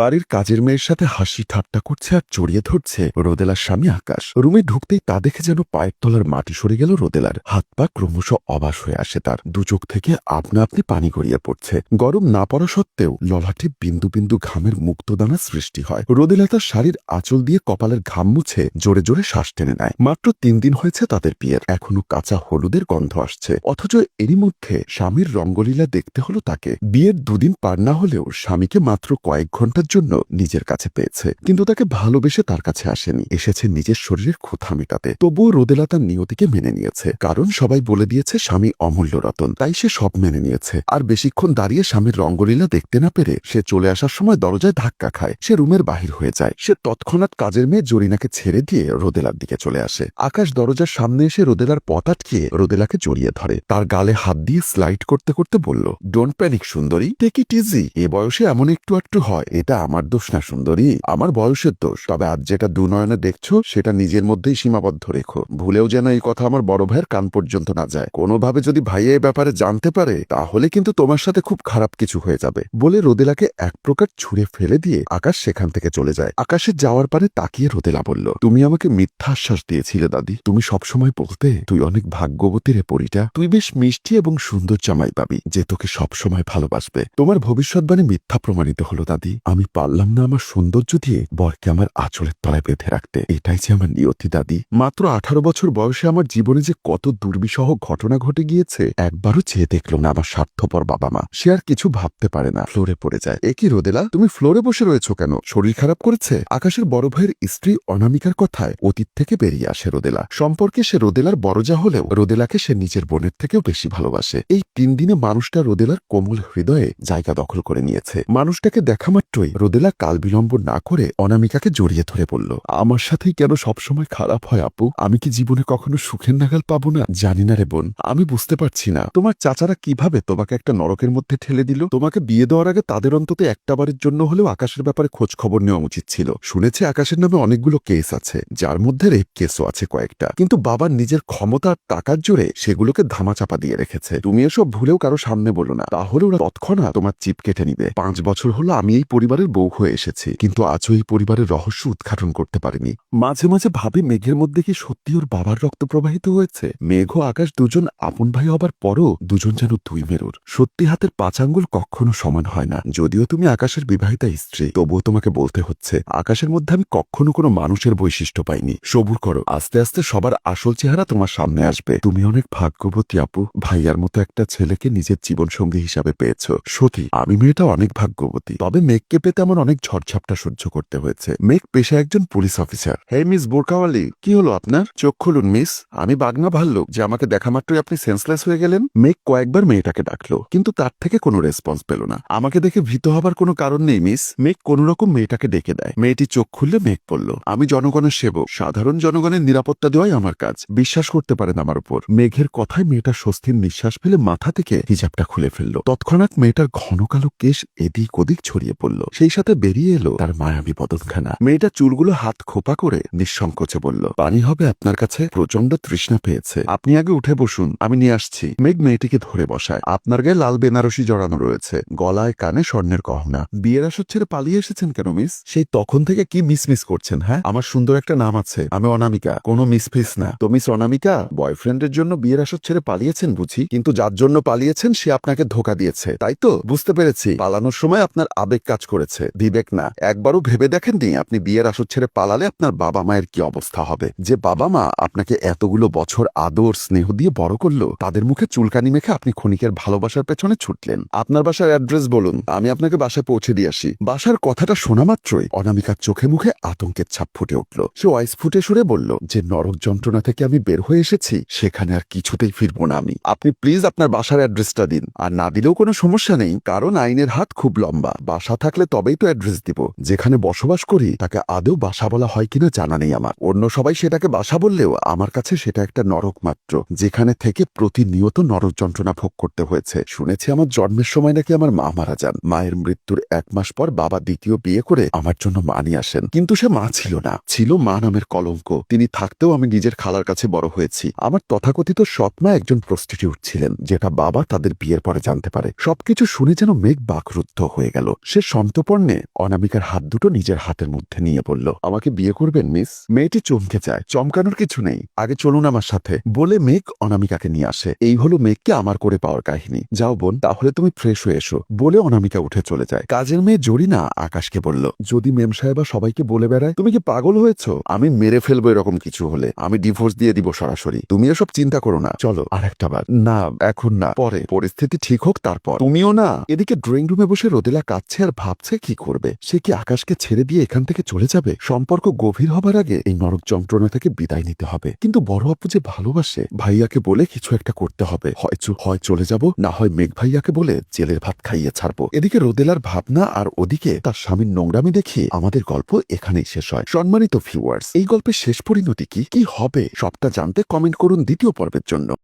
বাড়ির কাজের মেয়ের সাথে হাসি ঠাট্টা করছে আর জড়িয়ে ধরছে রোদেলার স্বামী আকাশ। রুমে ঢুকতেই তা দেখে যেন পায়ের তলার মাটি সরে গেল রোদেলার। হাত পা ক্রমশ অবাস হয়ে আসে তার। দু চোখ থেকে আপনা আপনি পানি গড়িয়ে পড়ছে। গরম না পড়া সত্ত্বেও ললাটে বিন্দু বিন্দু ঘামের মুক্তদানা সৃষ্টি হয়। রোদেলা তার শাড়ির আঁচল দিয়ে কপালের ঘাম মুছে জোরে জোরে শ্বাস টেনে নেয়। মাত্র তিন দিন হয়েছে তাদের বিয়ের। এখনও কাঁচা হলুদের গন্ধ আসছে। অথচ এরই মধ্যে স্বামীর রঙ্গলীলা দেখতে হলো তাকে। বিয়ের দুদিন পার না হলেও স্বামীকে মাত্র কয়েক ঘণ্টার জন্য নিজের কাছে পেয়েছে, কিন্তু তাকে ভালোবেসে তার কাছে আসেনি। এসেছে নিজের শরীরের ক্ষুধা মেটাতে। তবুও রোদেলা তার নিয়তিকে মেনে নিয়েছে, কারণ সবাই বলে দিয়েছে স্বামী অমূল্য রতন। তাই সে সব মেনে নিয়েছে। আর বেশিক্ষণ দাঁড়িয়ে স্বামীর রঙ্গলীলা দেখতে না পেরে সে চলে আসার সময় দরজায় ধাক্কা খায়। সে রুমের বাহির হয়ে যায়। সে তৎক্ষণাৎ কাজের মেয়ে জরিনাকে ছেড়ে দিয়ে রোদেলার দিকে চলে আসে। আকাশ দরজার সামনে এসে রোদেলার পথ আটকিয়ে রোদেলাকে জড়িয়ে ধরে। তার গালে হাত দিয়ে স্লাইড করতে করতে বলল ডোন্ট প্যানিক সুন্দরী। টেক ইট ইজি এ বয়সে এমন একটু একটু হয়, এটা আমার দোষ না, সুন্দরী। আমার বয়সের দোষ। তবে আজ যেটা দুনয়নে দেখছ, সেটা নিজের মধ্যেই সীমাবদ্ধ রেখো। ভুলেও যেন এই কথা আমার বড় ভাইয়ের কান পর্যন্ত না যায়। কোনোভাবে যদি ভাইয়া এই ব্যাপারে জানতে পারে, তাহলে কিন্তু তোমার সাথে খুব খারাপ কিছু হয়ে যাবে। বলে রোদেলাকে এক প্রকার ছুঁড়ে ফেলে দিয়ে আকাশ সেখান থেকে চলে যায়। আকাশের যাওয়ার পারে তাকিয়ে রোদেলা বলল, তুমি আমাকে মিথ্যা আশ্বাস দিয়েছিলে, দাদি। তুমি সবসময় বলতে, তুই অনেক ভাগ্যবতী রে পরিটা। তুই বেশ মিষ্টি এবং সুন্দর জামাই পাবি, যে তোকে সবসময় ভালোবাসবে। তোমার ভবিষ্যৎবাণী মিথ্যা প্রমাণিত হলো, দাদি। আমি পারলাম না আমার সৌন্দর্য দিয়ে বরকে আমার আঁচলের তলায় বেঁধে রাখতে। এটাই যে আমার নিয়তি, দাদি। মাত্র আঠারো বছর বয়সে আমার জীবনে যে কত দুর্বিষহ ঘটনা ঘটে গিয়েছে, একবারও চেয়ে দেখল না আমার স্বার্থপর বাবা মা। সে আর কিছু ভাবতে পারে না, ফ্লোরে পড়ে যায়। একই রোদেলা, তুমি ফ্লোরে বসে রয়েছো কেন? শরীর খারাপ করেছে? আকাশের বড় ভাইয়ের স্ত্রী অনামিকার কথায় অতীত থেকে বেরিয়ে আসে রোদেলা। সম্পর্কে সে রোদেলার বড় যা হলেও রোদেলাকে সে নিজের বোনের থেকেও বেশি ভালোবাসে। এই তিন দিনে মানুষটা রোদেলার কোমল হৃদয়ে জায়গা দখল করে নিয়েছে। মানুষটাকে দেখা মাত্রই রোদেলা কাল বিলম্ব না করে অনামিকাকে জড়িয়ে ধরে বলল, আমার সাথেই কেন সবসময় খারাপ হয় আপু? আমি কি জীবনে কখনো সুখের নাগাল পাবো না? জানি না রে বোন, আমি বুঝতে পারছি না। তোমার চাচারা কীভাবে তোমাকে একটা নরকের মধ্যে ঠেলে দিল? তোমাকে বিয়ে দেওয়ার আগে তাদের অন্তত একটা বারের জন্য হলেও আকাশের ব্যাপারে খোঁজ খবর নেওয়া উচিত ছিল। শুনেছে আকাশের নামে অনেকগুলো কেস আছে, যার মধ্যে রেপ কেসও আছে কয়েকটা। কিন্তু বাবার নিজের ক্ষমতা টাকার জোরে সেগুলোকে ধামাচাপা দিয়ে রেখেছে। তুমি এসব ভুলেও কারও সামনে বলো না। তাহলে ওরা তৎক্ষণাৎ তোমার চিপ কেটে নিবে। পাঁচ বছর হলো আমি এই পরিবারের বউ হয়ে এসেছি, কিন্তু আজও এই পরিবারের রহস্য উদ্ঘাটন করতে পারিনি। মাঝে মাঝে ভাবি মেঘের মধ্যে কি সত্যি ওর বাবার রক্ত প্রবাহিত হয়েছে? মেঘ আকাশ দুজন, আপন ভাই হবার পরও দুজন যেন দুই মেরুর। সত্যি হাতের পাঁচ আঙ্গুল কখনো সমান হয় না। যদিও তুমি আকাশের বিবাহিতা স্ত্রী, তবুও তোমাকে বলতে হচ্ছে, আকাশের মধ্যে আমি কখনো কোনো মানুষের বৈশিষ্ট্য পাইনি। সবুর করো, আস্তে আস্তে সবার আসল চেহারা তোমার সামনে আসবে। তুমি অনেক ভাগ্যবতী আপু, ভাইয়ার মতো একটা ছেলেকে নিজের জীবনসঙ্গী হিসাবে পেয়েছ। সত্যি আমি মেয়েটা অনেক ভাগ্যবতী। তবে মেঘকে পেতে আমার অনেক ঝড়ঝাপটা সহ্য করতে হয়েছে। মেঘ পেশা একজন পুলিশ অফিসার। হে মিস বোরকাওয়ালি, কি হলো আপনার? চোখ খুলুন, মিস। আমি বাগনা ভাল্লুক, যে আমাকে দেখা মাত্রই আপনি সেন্সলেস হয়ে গেলেন। মেঘ কয়েকবার মেয়েটাকে ডাকলো, কিন্তু তার থেকে কোনো রেসপন্স পেল না। আমাকে দেখে ভীত হবার কোনো কারণ নেই, মিস। মেঘ কোনো রকম মেয়েটাকে ডেকে দেয়। মেয়েটি চোখ খুললে মেঘ পড়ল আমি জনগণের সেবক। সাধারণ জনগণের নিরাপত্তা দেওয়াই আমার কাজ। বিশ্বাস করতে পারেন আমার উপর। মেঘের কথায় মেয়েটা স্বস্তির নিঃশ্বাস ফেলে মাথা থেকে হিজাবটা খুলে ফেলল। তৎক্ষণাৎ মেয়েটার ঘন কালো কেশ এদিক ওদিক ছড়িয়ে পড়ল। সেই সাথে বেরিয়ে এলো তার মায়াবী বদনখানা মেয়েটা চুলগুলো হাত খোপা করে নিঃসংকোচে বলল, পানি হবে আপনার কাছে? প্রচণ্ড তৃষ্ণা পেয়েছে। আপনি আগে উঠে বসুন, আমি নিয়ে আসছি। মেঘ মেয়েটিকে ধরে বসায়। আপনার গায়ে লাল বেনারসি জড়ানো রয়েছে। গলায় কানে স্বর্ণের গহনা। বিয়ের আসর ছেড়ে পালিয়ে এসেছেন কেন, মিস? সেই তখন থেকে কি মিস মিস করছেন হ্যাঁ? আমার সুন্দর একটা নাম আছে, আমি অনামিকা। কোনো মিস ফিস না। তো মিস অনামিকা, বয়ফ্রেন্ডের জন্য বিয়ের আসর ছেড়ে পালিয়েছেন বুঝি? কিন্তু যার জন্য পালিয়েছেন, সে আপনাকে ধোকা দিয়েছে, তাই তো? বুঝতে পেরেছি। পালানোর সময় আপনার আবেগ কাজ করেছে। বিবেক না। একবারও ভেবে দেখেননি আপনি বিয়ের আসর ছেড়ে পালালে আপনার বাবা মায়ের কি অবস্থা হবে? যে বাবা মা আপনাকে এতগুলো বছর আদর, স্নেহ দিয়ে বড় করল, তাদের মুখে চুলকানি মেখে আপনি ক্ষণিকের ভালোবাসার পেছনে ছুটলেন। আপনার বাসার অ্যাড্রেস বলুন, আমি আপনাকে বাসায় পৌঁছে দিয়ে আসি। বাসার কথাটা শোনা মাত্রই অনামিকার চোখে মুখে আতঙ্কের ছাপ ফুটে উঠল। সে ওয়াইস ফুটে সুরে বলল, যে নরক যন্ত্রণা থেকে আমি বের হয়ে এসেছি, সেখানে আর কিছুতেই ফিরবো না আমি। আপনি প্লিজ আপনার বাসার অ্যাড্রেসটা দিন। আর না দিলেও কোনো সমস্যা নেই, কারণ আইনের হাত খুব লম্বা। বাসা থাকলে তবেই তো অ্যাড্রেস দিব। যেখানে বসবাস করি, তাকে আদৌ বাসা বলা হয় কিনা জানা নেই আমার। অন্য সবাই সেটাকে বাসা বললেও আমার কাছে সেটা একটা নরক মাত্র, যেখানে থেকে প্রতিনিয়ত নরক যন্ত্রণা ভোগ করতে হয়েছে। শুনেছি আমার জন্মের সময় নাকি আমার মা মারা যান। মায়ের মৃত্যুর এক মাস পর বাবা দ্বিতীয় বিয়ে করে আমার জন্য মা নিয়ে আসেন। কিন্তু সে মা ছিল না। ছিল মা নামের কলঙ্ক। তিনি থাকতেও আমি নিজের খালার কাছে বড় হয়েছি। আমার তথাকথিত সৎমা একজন প্রস্টিটিউট ছিলেন, যেটা বাবা তাদের বিয়ের পরে জানতে পারে। সবকিছু শুনে যেন মেঘ বাকরুদ্ধ হয়ে গেল। সে সন্তপ্র সন্তর্পণে অনামিকার হাত দুটো নিজের হাতের মধ্যে নিয়ে বলল, আমাকে বিয়ে করবেন, মিস? মেয়েটি চমকে যায়। চমকানোর কিছু নেই। আগে চলুন আমার সাথে। বলে মেঘ অনামিকাকে নিয়ে আসে। এই হলো মেঘকে আমার করে পাওয়ার কাহিনী। যাও বোন, তাহলে তুমি ফ্রেশ হয়ে এসো। বলে অনামিকা উঠে চলে যায়। কাজের মেয়ে জরিনা আকাশকে বলল, যদি মেম সাহেবা সবাইকে বলে বেড়ায়, তুমি কি পাগল হয়েছো? আমি মেরে ফেলব এরকম কিছু হলে। আমি ডিভোর্স দিয়ে দিব সরাসরি। তুমি এসব চিন্তা করো না। চলো আর একটা বার। না, এখন না। পরে। পরিস্থিতি ঠিক হোক, তারপর। তুমিও না? এদিকে ড্রয়িং রুমে বসে রোদেলা কাঁদছে আর ভাবছে কি করবে? সে কি আকাশকে ছেড়ে দিয়ে এখান থেকে চলে যাবে? সম্পর্ক গভীর হবার আগে এই নরক যন্ত্রণা থেকে বিদায় নিতে হবে। কিন্তু বড় আপু যে ভালোবাসে, ভাইয়াকে বলে কিছু একটা করতে হবে। হয় হয় চলে যাব, না হয় মেঘ ভাইয়াকে বলে জেলের ভাত খাইয়ে ছাড়বো। এদিকে রোদেলার ভাবনা আর ওদিকে তার স্বামীর নোংরামি দেখে আমাদের গল্প এখানেই শেষ হয়। সম্মানিত ভিউয়ার্স এই গল্পের শেষ পরিণতি কি? কি হবে? সবটা জানতে কমেন্ট করুন দ্বিতীয় পর্বের জন্য।